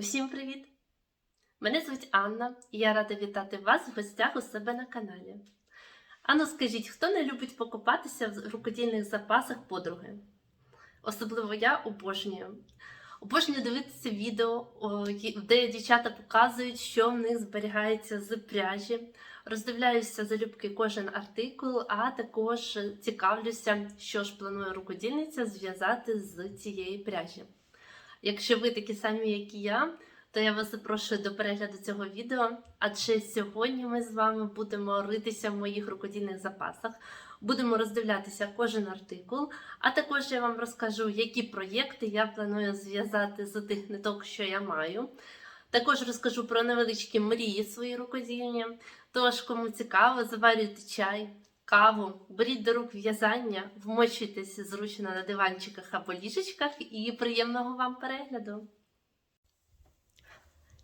Усім привіт! Мене звуть Анна, і я рада вітати вас в гостях у себе на каналі. Ану, скажіть, хто не любить покопатися в рукодільних запасах подруги? Особливо я обожнюю. Обожнюю дивитися відео, де дівчата показують, що в них зберігається з пряжі. Роздивляюся залюбки кожен артикул, а також цікавлюся, що ж планує рукодільниця зв'язати з цієї пряжі. Якщо ви такі самі, як і я, то я вас запрошую до перегляду цього відео. Адже сьогодні ми з вами будемо ритися в моїх рукодільних запасах, будемо роздивлятися кожен артикул, а також я вам розкажу, які проєкти я планую зв'язати з тих ниток, що я маю. Також розкажу про невеличкі мрії свої рукодільні. Тож, кому цікаво, заварюйте чай, каву, беріть до рук в'язання, вмочуйтесь зручно на диванчиках або ліжечках і приємного вам перегляду.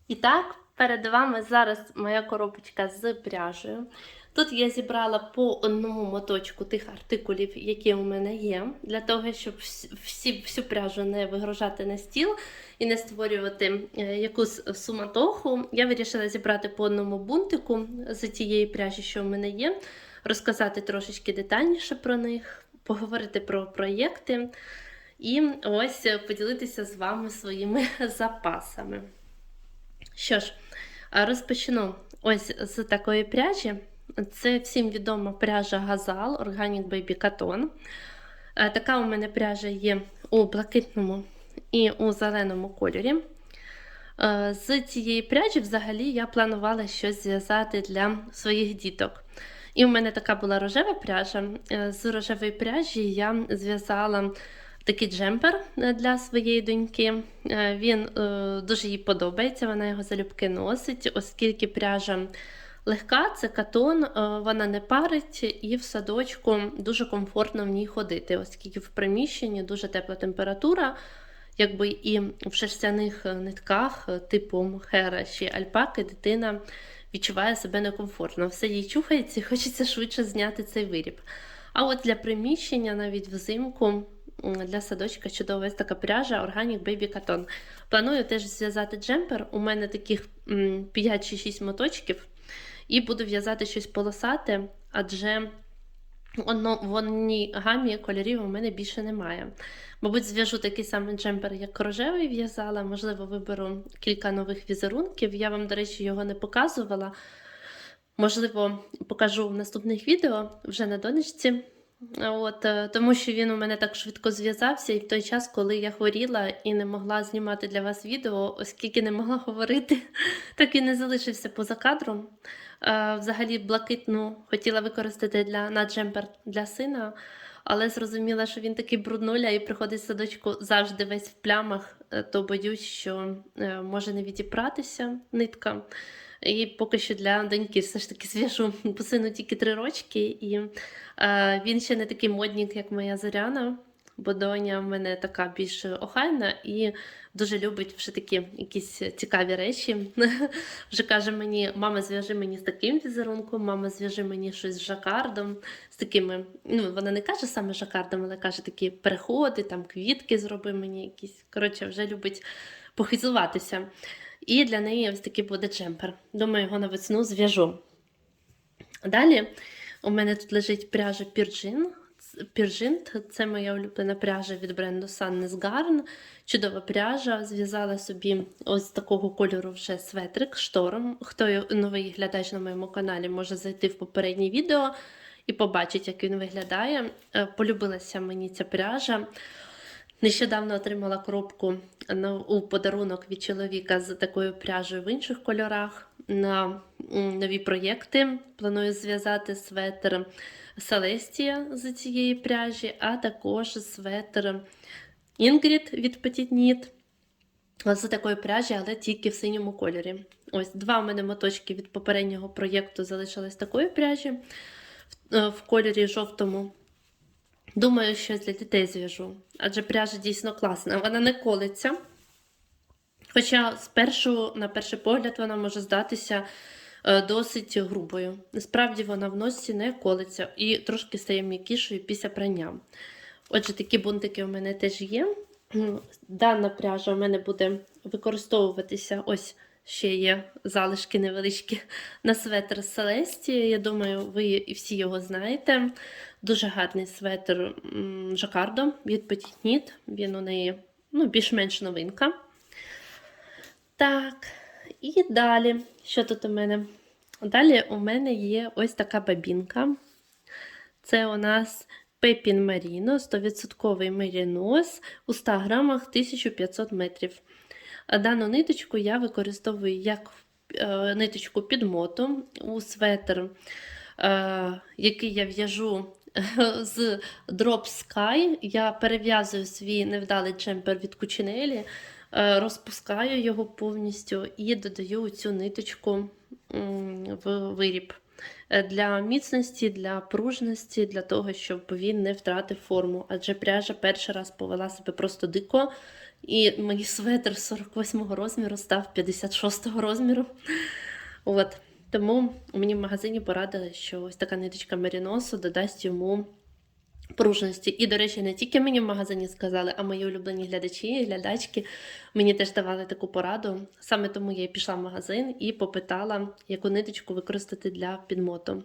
І так, перед вами зараз моя коробочка з пряжею. Тут я зібрала по одному моточку тих артикулів, які у мене є, для того, щоб всі, всю пряжу не вигружати на стіл і не створювати е, якусь суматоху. Я вирішила зібрати по одному бунтику з тієї пряжі, що в мене є, розказати трошечки детальніше про них, поговорити про проєкти і ось поділитися з вами своїми запасами. Що ж, розпочну ось з такої пряжі. Це всім відома пряжа Газал Organic Baby Cotton. Така у мене пряжа є у блакитному і у зеленому кольорі. З цієї пряжі взагалі я планувала щось зв'язати для своїх діток. І у мене така була рожева пряжа. Е, З рожевої пряжі я зв'язала такий джемпер е, для своєї доньки. Е, Він дуже їй подобається, вона його залюбки носить, оскільки пряжа легка, це катон, вона не парить, і в садочку дуже комфортно в ній ходити, оскільки в приміщенні дуже тепла температура. Якби і в шерстяних нитках, типу хера чи альпаки, дитина відчуває себе некомфортно. Все їй чухається і хочеться швидше зняти цей виріб. А от для приміщення, навіть взимку, для садочка чудова ось така пряжа Organic Baby Cotton. Планую теж зв'язати джемпер. У мене таких м, 5 чи 6 моточків, і буду в'язати щось полосате, адже в одній гамі кольорів у мене більше немає. Мабуть, зв'яжу такий самий джемпер, як рожевий в'язала. Можливо, виберу кілька нових візерунків. Я вам, до речі, його не показувала. Можливо, покажу в наступних відео вже на донечці. От, е, тому що він у мене так швидко зв'язався, і в той час, коли я хворіла і не могла знімати для вас відео, оскільки не могла говорити, так і не залишився поза кадром. Е, Взагалі, блакитну хотіла використати для, на джемпер для сина, але зрозуміла, що він такий бруднуля і приходить в садочку завжди весь в плямах, е, то боюсь, що е, може не відіпратися нитка. І поки що для доньки все ж таки зв'яжу, бо сину тільки три рочки, і е, він ще не такий моднік, як моя Зоряна, бо доня в мене така більш охайна і дуже любить вже такі якісь цікаві речі. Вже каже мені, мама, зв'яжи мені з таким візерунком, мама, зв'яжи мені щось з жакардом, з такими. Ну, вона не каже саме жакардом, але каже такі переходи, там квітки зроби мені якісь. Коротше, вже любить похизуватися. І для неї ось такий буде джемпер. Думаю, його на весну зв'яжу. Далі у мене тут лежить пряжа Пірджин. Піржинт це моя улюблена пряжа від бренду Sunnes Garn. Чудова пряжа. Зв'язала собі ось такого кольору вже светрик штором. Хто новий глядач на моєму каналі, може зайти в попереднє відео і побачить, як він виглядає. Е, Полюбилася мені ця пряжа. Нещодавно отримала коробку у подарунок від чоловіка з такою пряжею в інших кольорах на нові проєкти. Планую зв'язати светр Селестія з цієї пряжі, а також светр Інгрід від Petit Knit з такої пряжі, але тільки в синьому кольорі. Ось два у мене моточки від попереднього проєкту залишились такої пряжі в, е, в кольорі жовтому. Думаю, що для дітей зв'яжу, адже пряжа дійсно класна. Вона не колиться. Хоча спершу, на перший погляд, вона може здатися досить грубою. Насправді вона в носі не колиться і трошки стає м'якішою після прання. Отже, такі бунтики у мене теж є. Дана пряжа у мене буде використовуватися. Ось ще є залишки невеличкі на светр Селестії. Я думаю, ви і всі його знаєте. Дуже гарний светр Жакардо від Petit Knit. Він у неї ну, більш-менш новинка. Так, і далі. Що тут у мене? Далі у мене є ось така бабінка. Це у нас Пепін Маріно, 100% мерінос у 100 грамах 1500 метрів. Дану ниточку я використовую як е, ниточку під мотом у светр, е, який я в'яжу з Drop Sky. Я перев'язую свій невдалий джемпер від Кучинелі, розпускаю його повністю і додаю цю ниточку в виріб. Е, Для міцності, для пружності, для того, щоб він не втратив форму. Адже пряжа перший раз повела себе просто дико. І мій светр 48 розміру став 56 розміру. От. Тому мені в магазині порадили, що ось така ниточка меріносу додасть йому пружності. І, до речі, не тільки мені в магазині сказали, а мої улюблені глядачі і глядачки мені теж давали таку пораду. Саме тому я і пішла в магазин і попитала, яку ниточку використати для підмоту.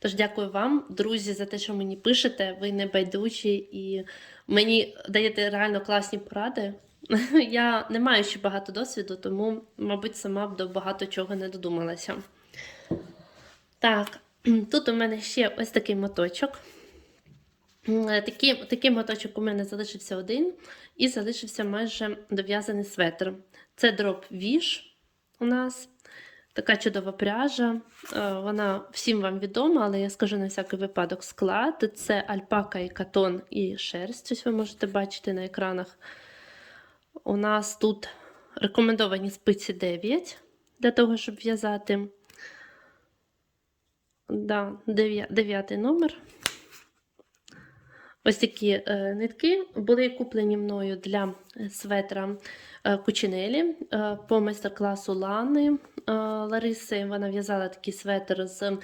Тож дякую вам, друзі, за те, що мені пишете. Ви не байдужі і мені даєте реально класні поради. Я не маю ще багато досвіду, тому, мабуть, сама б до багато чого не додумалася. Так, тут у мене ще ось такий моточок. Е, Такий, такий моточок у мене залишився один і залишився майже дов'язаний светр. Це дроп віш у нас. Така чудова пряжа. Е, Вона всім вам відома, але я скажу на всякий випадок склад. Це альпака і катон і шерсть. Ось ви можете бачити на екранах. У нас тут рекомендовані спиці 9 для того, щоб в'язати. Да, 9 номер. Ось такі е, нитки були куплені мною для светра е, Кучинелі е, по майстер-класу Лани е, Лариси. Вона в'язала такий светр з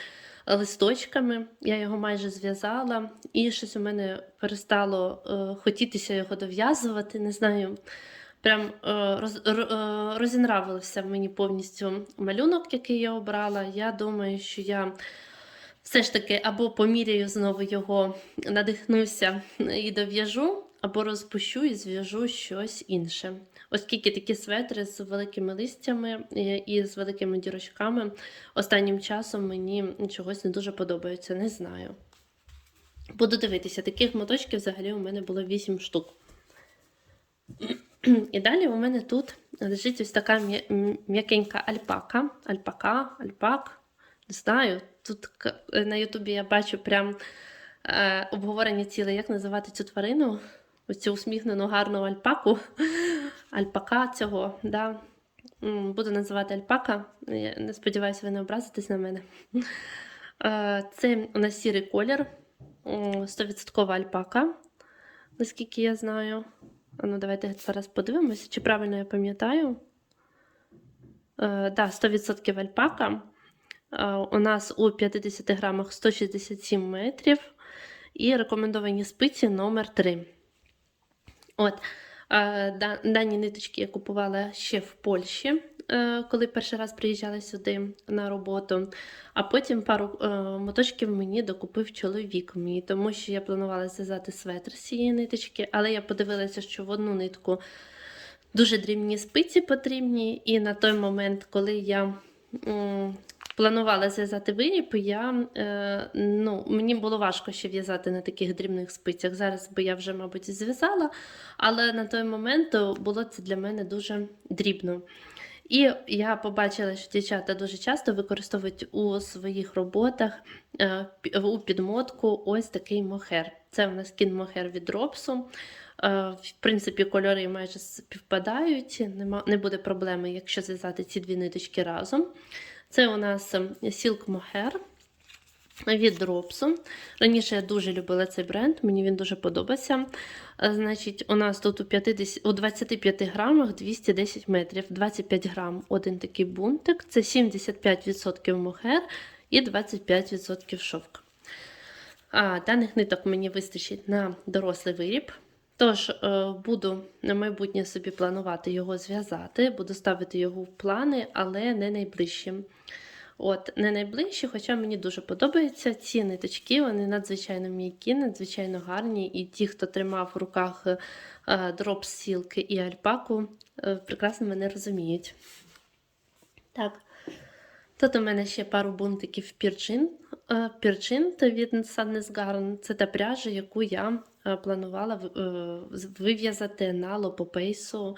листочками. Я його майже зв'язала, і щось у мене перестало е, хотітися його дов'язувати. Не знаю. Прям е, роз, е, розінравився мені повністю малюнок, який я обрала. Я думаю, що я все ж таки або поміряю знову його, надихнуся і дов'яжу, або розпущу і зв'яжу щось інше. Оскільки такі светри з великими листями і- і з великими дірочками останнім часом мені чогось не дуже подобаються, не знаю. Буду дивитися, таких моточків взагалі у мене було 8 штук. І далі у мене тут лежить ось така м'якенька альпака. Альпака, альпак. Не знаю. Тут на Ютубі я бачу прям е, обговорення ціле, як називати цю тварину. Ось цю усміхнену гарну альпаку. Альпака цього. Да. Буду називати альпака. Я не сподіваюся, ви не образитесь на мене. Е, Це у нас сірий колір. 100% альпака, наскільки я знаю. Ну, давайте зараз подивимося, чи правильно я пам'ятаю. Е, да, 100% альпака. Е, у нас у 50 грамах 167 метрів. І рекомендовані спиці номер 3. От. е, Дані ниточки я купувала ще в Польщі, е, коли перший раз приїжджала сюди на роботу. А потім пару моточків мені докупив чоловік мій, тому що я планувала зв'язати светр з цієї ниточки, але я подивилася, що в одну нитку дуже дрібні спиці потрібні. І на той момент, коли я планувала зв'язати виріб, я, е, ну, мені було важко ще в'язати на таких дрібних спицях. Зараз би я вже, мабуть, зв'язала, але на той момент було це для мене дуже дрібно. І я побачила, що дівчата дуже часто використовують у своїх роботах е, у підмотку ось такий мохер. Це у нас кін мохер від Ропсу. Е, В принципі, кольори майже співпадають, не буде проблеми, якщо зв'язати ці дві ниточки разом. Це у нас ем, Silk Mohair від Ропсу. Раніше я дуже любила цей бренд, мені він дуже подобався. Е, Значить, у нас тут у, 50, у 25 грамах 210 метрів, 25 грам один такий бунтик, це 75% мохер і 25% шовк. А, даних ниток мені вистачить на дорослий виріб. Тож, е, буду на майбутнє собі планувати його зв'язати, буду ставити його в плани, але не найближчим. От, не найближчі, хоча мені дуже подобаються ці ниточки, вони надзвичайно м'які, надзвичайно гарні. І ті, хто тримав в руках е, дроп сілки і альпаку, е, прекрасно мене розуміють. Так. Тут у мене ще пару бунтиків пірчин. Пірчин від Sadness Garn. Це та пряжа, яку я планувала в- е, вив'язати на лопопейсу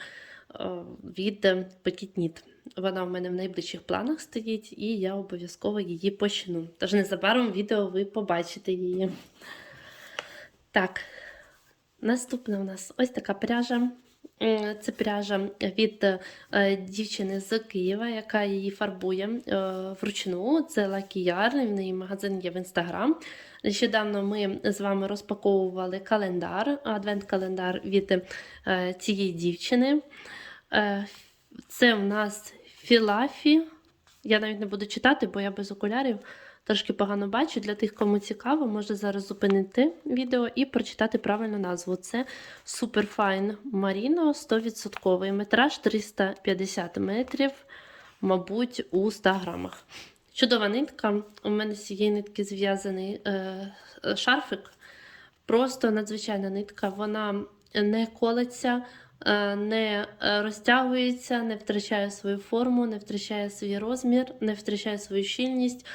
е, від Petit Вона в мене в найближчих планах стоїть, і я обов'язково її почну. Тож незабаром відео ви побачите її. Так, наступна у нас ось така пряжа. Це пряжа від е, дівчини з Києва, яка її фарбує е, вручну. Це Yarn, в неї магазин є в інстаграм. Нещодавно ми з вами розпаковували календар, адвент-календар від е, цієї дівчини. Це у нас філафі. Я навіть не буду читати, бо я без окулярів трошки погано бачу. Для тих, кому цікаво, може зараз зупинити відео і прочитати правильну назву. Це Superfine Marino 100%. Метраж 350 метрів, мабуть, у 100 грамах. Чудова нитка. У мене з цієї нитки зв'язаний е, шарфик. Просто надзвичайна нитка. Вона не колеться, е, не розтягується, не втрачає свою форму, не втрачає свій розмір, не втрачає свою щільність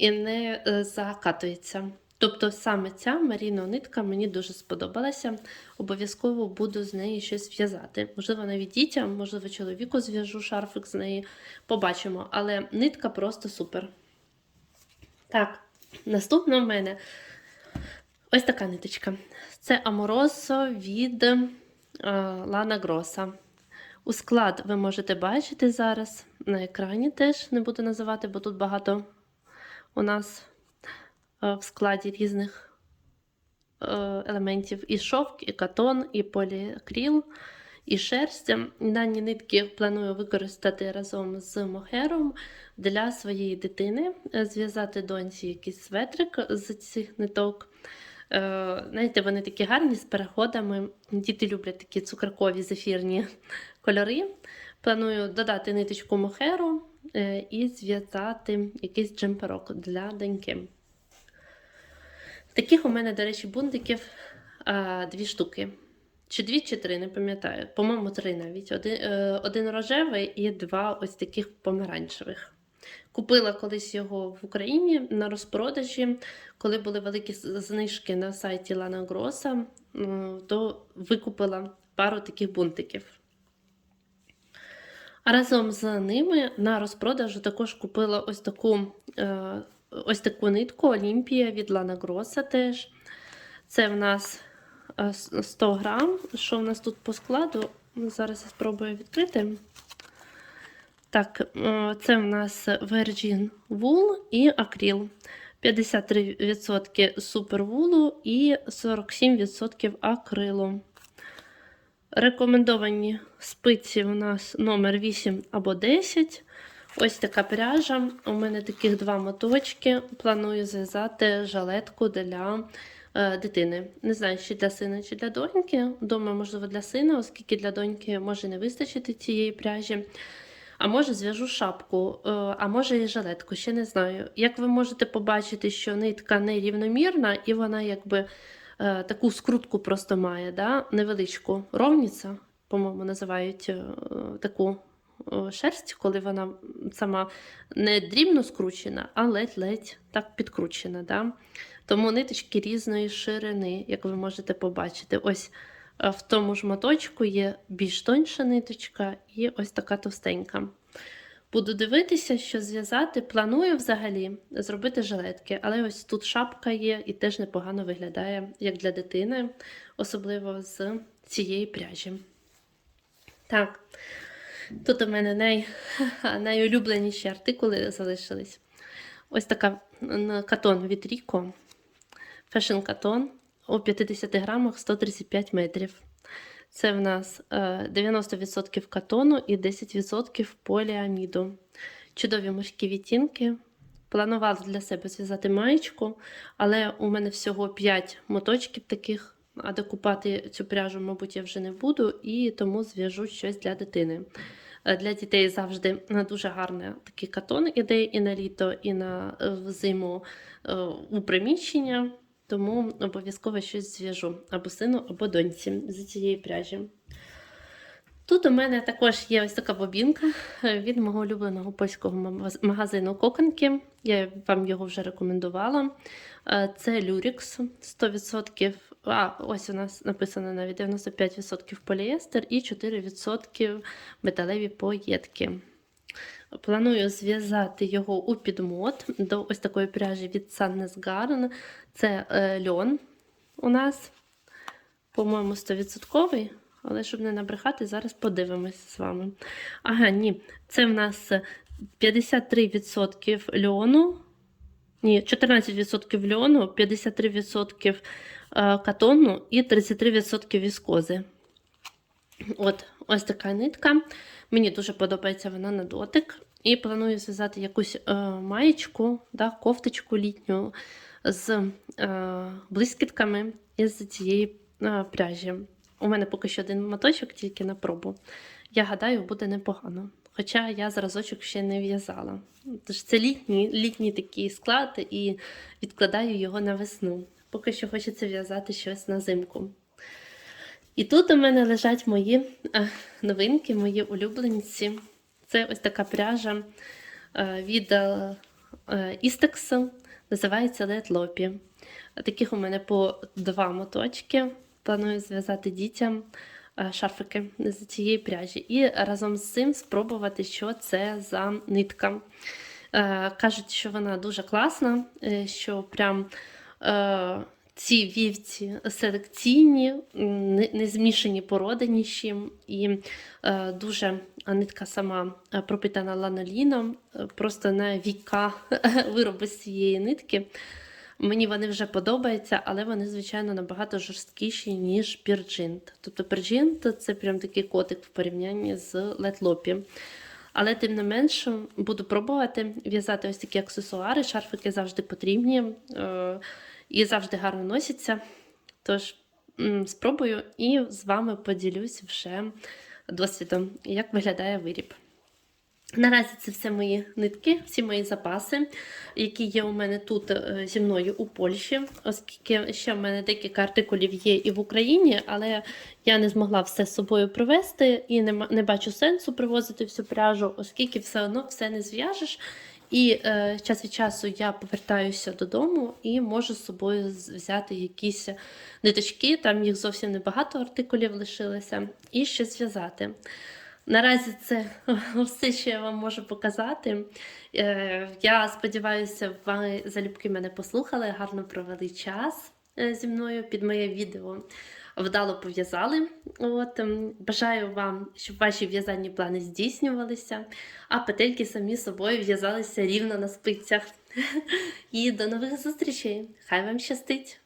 і не е, закатується. Тобто саме ця маріно нитка мені дуже сподобалася. Обов'язково буду з неї щось в'язати. Можливо, навіть дітям, можливо, чоловіку зв'яжу шарфик з неї. Побачимо. Але нитка просто супер. Так, наступна в мене ось така ниточка. Це Аморосо від е, Лана Гроса. У склад ви можете бачити зараз на екрані теж не буду називати, бо тут багато у нас е, в складі різних е, елементів: і шовк, і катон, і поліакріл, і шерсть. Дані нитки планую використати разом з мохером для своєї дитини, е, зв'язати доньці якийсь светрик з цих ниток. Знаєте, вони такі гарні з переходами. Діти люблять такі цукеркові зефірні кольори. Планую додати ниточку мохеру і зв'язати якийсь джемперок для доньки. Таких у мене, до речі, бунтиків а, дві штуки. Чи дві, чи три, не пам'ятаю. По-моєму, три навіть. Один, е, один рожевий і два ось таких помаранчевих. Купила колись його в Україні на розпродажі, коли були великі знижки на сайті Лана Гроса, то викупила пару таких бунтиків. Разом з ними на розпродажу також купила ось таку, е, ось таку нитку Олімпія від Лана Гроса теж. Це в нас е, 100 грам. Що в нас тут по складу? Ну, Зараз я спробую відкрити. Так, е, це в нас Virgin Wool і акріл. 53% супервулу і 47% акрилу. Рекомендовані спиці у нас номер 8 або 10. Ось така пряжа. У мене таких два моточки. Планую зв'язати жалетку для е, дитини. Не знаю, чи для сина, чи для доньки. Дома, можливо, для сина, оскільки для доньки може не вистачити цієї пряжі. А може зв'яжу шапку, е, а може і жилетку, ще не знаю. Як ви можете побачити, що нитка нерівномірна, і вона якби е, таку скрутку просто має, да? невеличку ровніця, по-моєму, називають е, таку е, шерсть, коли вона сама не дрібно скручена, а ледь-ледь так підкручена. Да? Тому ниточки різної ширини, як ви можете побачити. Ось е, в тому ж моточку є більш тоньша ниточка і ось така товстенька. Буду дивитися, що зв'язати. Планую взагалі зробити жилетки, але ось тут шапка є і теж непогано виглядає, як для дитини, особливо з цієї пряжі. Так, тут у мене най... найулюбленіші артикули залишились. Ось така катон від Ріко. Фешн катон у 50 грамах 135 метрів. Це в нас е, 90% катону і 10% поліаміду. Чудові морські відтінки. Планувала для себе зв'язати маєчку, але у мене всього 5 моточків таких а докупати цю пряжу, мабуть, я вже не буду, і тому зв'яжу щось для дитини. Е, Для дітей завжди е, дуже гарний такий катон іде і на літо, і на е, зиму у приміщення, тому обов'язково щось зв'яжу або сину, або доньці з цієї пряжі. Тут у мене також є ось така бобінка від мого улюбленого польського магазину Коканки. Я вам його вже рекомендувала. Це Люрікс 100%. А, ось у нас написано навіть 95% поліестер і 4% металеві поєдки. Планую зв'язати його у підмот до ось такої пряжі від Sannes Garn. Це е, льон у нас, по-моєму, 100%. Але щоб не набрехати, зараз подивимося з вами. Ага, ні, це в нас 53% льону. Ні, 14% льону, 53% е, катону і 33% віскози. От, ось така нитка. Мені дуже подобається вона на дотик. І планую зв'язати якусь е, маєчку, да, кофточку літню з е, блискітками із цієї е, пряжі. У мене поки що один моточок тільки на пробу. Я гадаю, буде непогано. Хоча я зразочок ще не в'язала. Тож це літній, літній такий склад і відкладаю його на весну. Поки що хочеться в'язати щось на зимку. І тут у мене лежать мої новинки, мої улюбленці. Це ось така пряжа е, від Istex, називається Let Lopi. Таких у мене по два моточки. Планую зв'язати дітям е, шарфики з цієї пряжі. І разом з цим спробувати, що це за нитка. Е, Кажуть, що вона дуже класна, що прям ці вівці селекційні, не, змішані породаніші, і е, дуже нитка сама е, пропитана ланоліном, е, просто на віка вироби з цієї нитки. Мені вони вже подобаються, але вони, звичайно, набагато жорсткіші, ніж пірджинт. Тобто пірджинт це прям такий котик в порівнянні з летлопі. Але тим не менш буду пробувати в'язати ось такі аксесуари. Шарфики завжди потрібні е, і завжди гарно носяться. Тож спробую і з вами поділюсь вже досвідом, як виглядає виріб. Наразі це все мої нитки, всі мої запаси, які є у мене тут е, зі мною у Польщі, оскільки ще в мене декілька артикулів є і в Україні, але я не змогла все з собою привезти і не, не бачу сенсу привозити всю пряжу, оскільки все одно все не зв'яжеш. І е, час від часу я повертаюся додому і можу з собою взяти якісь ниточки, там їх зовсім небагато артикулів лишилося, і ще зв'язати. Наразі це все, що я вам можу показати. Е, Я сподіваюся, ви залюбки мене послухали, гарно провели час е, зі мною під моє відео. Вдало пов'язали. От, ем, бажаю вам, щоб ваші в'язальні плани здійснювалися, а петельки самі собою в'язалися рівно на спицях. І до нових зустрічей! Хай вам щастить!